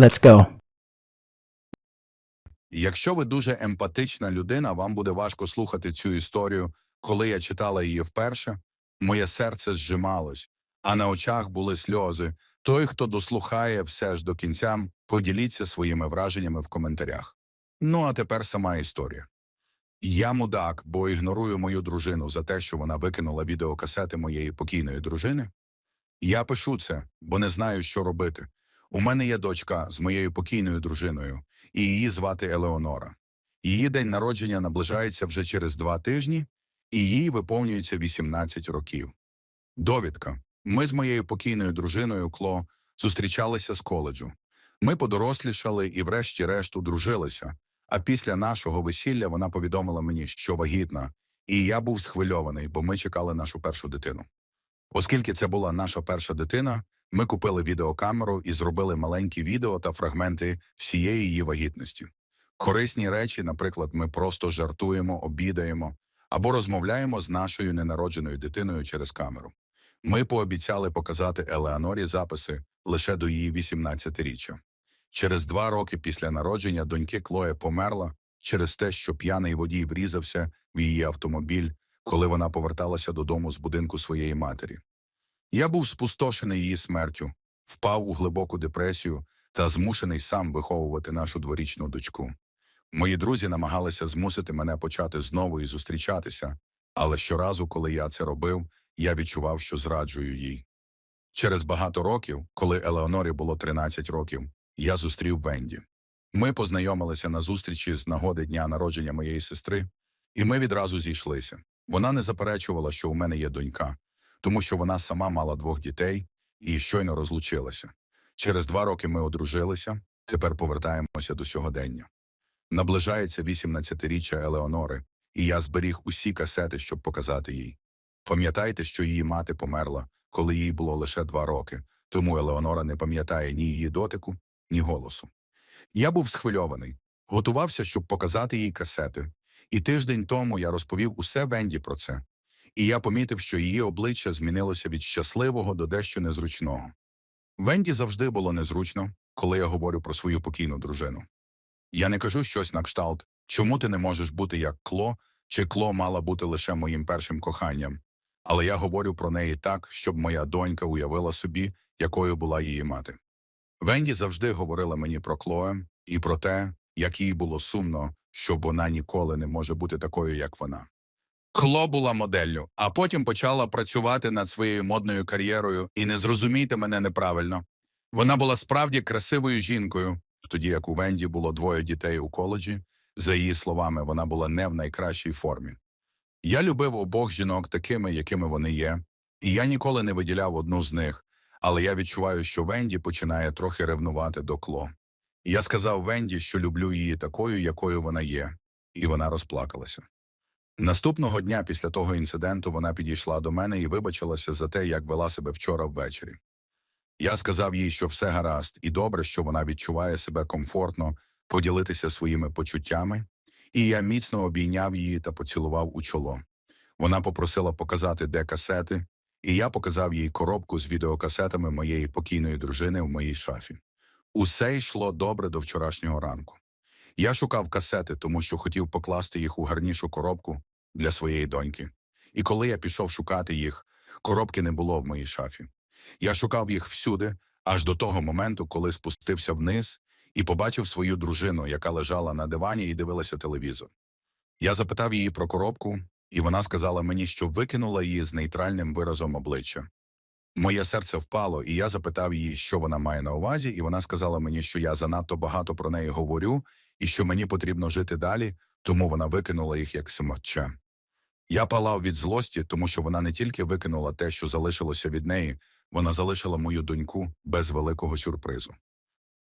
Let's go. Якщо ви дуже емпатична людина, вам буде важко слухати цю історію. Коли я читала її вперше, моє серце зжималось, а на очах були сльози. Той, хто дослухає все ж до кінця, поділіться своїми враженнями в коментарях. Ну а тепер сама історія. Я мудак, бо ігнорую мою дружину за те, що вона викинула відеокасети моєї покійної дружини. Я пишу це, бо не знаю, що робити. У мене є дочка з моєю покійною дружиною, і її звати Елеонора. Її день народження наближається вже через два тижні, і їй виповнюється 18 років. Довідка. Ми з моєю покійною дружиною Кло зустрічалися з коледжу. Ми подорослішали і врешті-решт одружилися. А після нашого весілля вона повідомила мені, що вагітна, і я був схвильований, бо ми чекали нашу першу дитину. Оскільки це була наша перша дитина, ми купили відеокамеру і зробили маленькі відео та фрагменти всієї її вагітності. Корисні речі, наприклад, ми просто жартуємо, обідаємо або розмовляємо з нашою ненародженою дитиною через камеру. Ми пообіцяли показати Елеонорі записи лише до її 18-річчя. Через два роки після народження доньки Клоє померла через те, що п'яний водій врізався в її автомобіль, коли вона поверталася додому з будинку своєї матері. Я був спустошений її смертю, впав у глибоку депресію та змушений сам виховувати нашу дворічну дочку. Мої друзі намагалися змусити мене почати знову і зустрічатися, але щоразу, коли я це робив, я відчував, що зраджую їй. Через багато років, коли Елеонорі було 13 років, я зустрів Венді. Ми познайомилися на зустрічі з нагоди дня народження моєї сестри, і ми відразу зійшлися. Вона не заперечувала, що у мене є донька, тому що вона сама мала двох дітей і щойно розлучилася. Через два роки ми одружилися, тепер повертаємося до сьогодення. Наближається 18-річчя Елеонори, і я зберіг усі касети, щоб показати їй. Пам'ятайте, що її мати померла, коли їй було лише два роки, тому Елеонора не пам'ятає ні її дотику, ні голосу. Я був схвильований, готувався, щоб показати їй касети, і тиждень тому я розповів усе Венді про це. І я помітив, що її обличчя змінилося від щасливого до дещо незручного. Венді завжди було незручно, коли я говорю про свою покійну дружину. Я не кажу щось на кшталт, чому ти не можеш бути як Кло, чи Кло мала бути лише моїм першим коханням. Але я говорю про неї так, щоб моя донька уявила собі, якою була її мати. Венді завжди говорила мені про Клоe і про те, як їй було сумно, що вона ніколи не може бути такою, як вона. Кло була моделлю, а потім почала працювати над своєю модною кар'єрою, і не зрозумійте мене неправильно. Вона була справді красивою жінкою, тоді як у Венді було двоє дітей у коледжі. За її словами, вона була не в найкращій формі. Я любив обох жінок такими, якими вони є, і я ніколи не виділяв одну з них, але я відчуваю, що Венді починає трохи ревнувати до Кло. Я сказав Венді, що люблю її такою, якою вона є, і вона розплакалася. Наступного дня після того інциденту вона підійшла до мене і вибачилася за те, як вела себе вчора ввечері. Я сказав їй, що все гаразд, і добре, що вона відчуває себе комфортно поділитися своїми почуттями, і я міцно обійняв її та поцілував у чоло. Вона попросила показати, де касети, і я показав їй коробку з відеокасетами моєї покійної дружини в моїй шафі. Усе йшло добре до вчорашнього ранку. Я шукав касети, тому що хотів покласти їх у гарнішу коробку для своєї доньки. І коли я пішов шукати їх, коробки не було в моїй шафі. Я шукав їх всюди, аж до того моменту, коли спустився вниз і побачив свою дружину, яка лежала на дивані і дивилася телевізор. Я запитав її про коробку, і вона сказала мені, що викинула її з нейтральним виразом обличчя. Моє серце впало, і я запитав її, що вона має на увазі, і вона сказала мені, що я занадто багато про неї говорю і що мені потрібно жити далі, тому вона викинула їх як самотче. Я палав від злості, тому що вона не тільки викинула те, що залишилося від неї, вона залишила мою доньку без великого сюрпризу.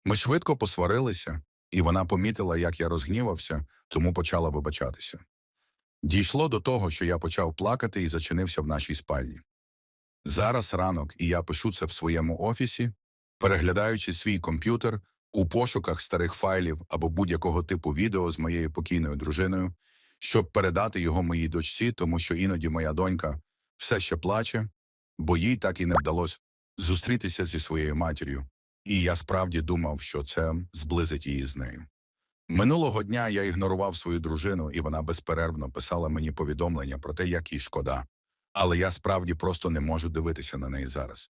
Ми швидко посварилися, і вона помітила, як я розгнівався, тому почала вибачатися. Дійшло до того, що я почав плакати і зачинився в нашій спальні. Зараз ранок, і я пишу це в своєму офісі, переглядаючи свій комп'ютер у пошуках старих файлів або будь-якого типу відео з моєю покійною дружиною, щоб передати його моїй дочці, тому що іноді моя донька все ще плаче, бо їй так і не вдалося зустрітися зі своєю матір'ю, І я справді думав, що це зблизить її з нею. Минулого дня я ігнорував свою дружину, і вона безперервно писала мені повідомлення про те, як їй шкода. Але я справді просто не можу дивитися на неї зараз.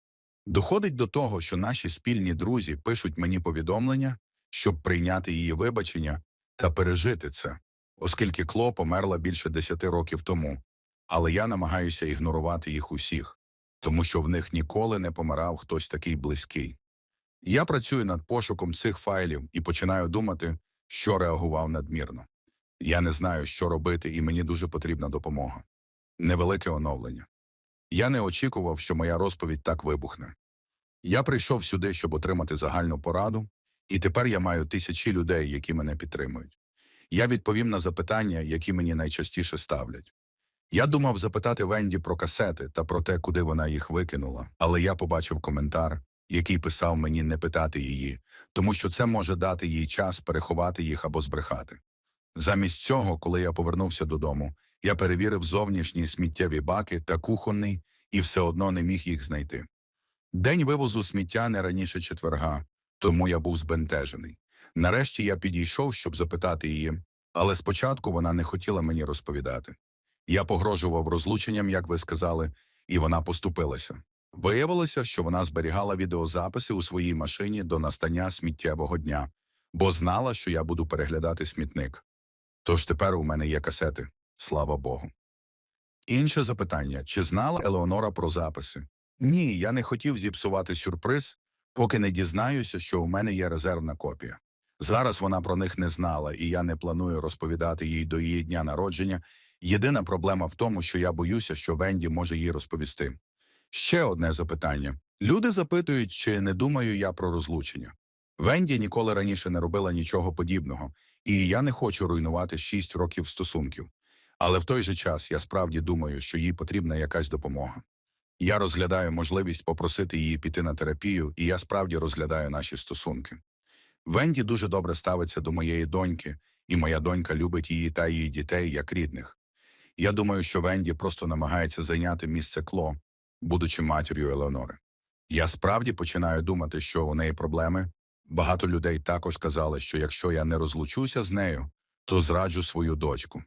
Доходить до того, що наші спільні друзі пишуть мені повідомлення, щоб прийняти її вибачення та пережити це, оскільки Кло померла більше десяти років тому. Але я намагаюся ігнорувати їх усіх, тому що в них ніколи не помирав хтось такий близький. Я працюю над пошуком цих файлів і починаю думати, що реагував надмірно. Я не знаю, що робити, і мені дуже потрібна допомога. Невелике оновлення. Я не очікував, що моя розповідь так вибухне. Я прийшов сюди, щоб отримати загальну пораду, і тепер я маю тисячі людей, які мене підтримують. Я відповім на запитання, які мені найчастіше ставлять. Я думав запитати Венді про касети та про те, куди вона їх викинула, але я побачив коментар, який писав мені не питати її, тому що це може дати їй час переховати їх або збрехати. Замість цього, коли я повернувся додому, я перевірив зовнішні сміттєві баки та кухонний і все одно не міг їх знайти. День вивозу сміття не раніше четверга, тому я був збентежений. Нарешті я підійшов, щоб запитати її, але спочатку вона не хотіла мені розповідати. Я погрожував розлученням, як ви сказали, і вона поступилася. Виявилося, що вона зберігала відеозаписи у своїй машині до настання сміттєвого дня, бо знала, що я буду переглядати смітник. Тож тепер у мене є касети, слава Богу. Інше запитання: чи знала Елеонора про записи? Ні, я не хотів зіпсувати сюрприз, поки не дізнаюся, що у мене є резервна копія. Зараз вона про них не знала, і я не планую розповідати їй до її дня народження. Єдина проблема в тому, що я боюся, що Венді може їй розповісти. Ще одне запитання. Люди запитують, чи не думаю я про розлучення. Венді ніколи раніше не робила нічого подібного, і я не хочу руйнувати шість років стосунків. Але в той же час я справді думаю, що їй потрібна якась допомога. Я розглядаю можливість попросити її піти на терапію, і я справді розглядаю наші стосунки. Венді дуже добре ставиться до моєї доньки, і моя донька любить її та її дітей як рідних. Я думаю, що Венді просто намагається зайняти місце Кло, будучи матір'ю Елеонори. Я справді починаю думати, що у неї проблеми. Багато людей також казали, що якщо я не розлучуся з нею, то зраджу свою дочку.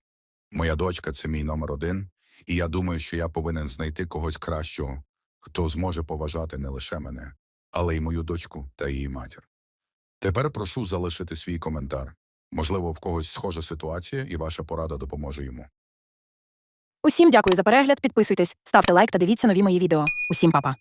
Моя дочка це мій номер один, і я думаю, що я повинен знайти когось кращого, хто зможе поважати не лише мене, але й мою дочку та її матір. Тепер прошу залишити свій коментар. Можливо, в когось схожа ситуація, і ваша порада допоможе йому. Усім дякую за перегляд. Підписуйтесь, ставте лайк та дивіться нові мої відео. Усім па-па.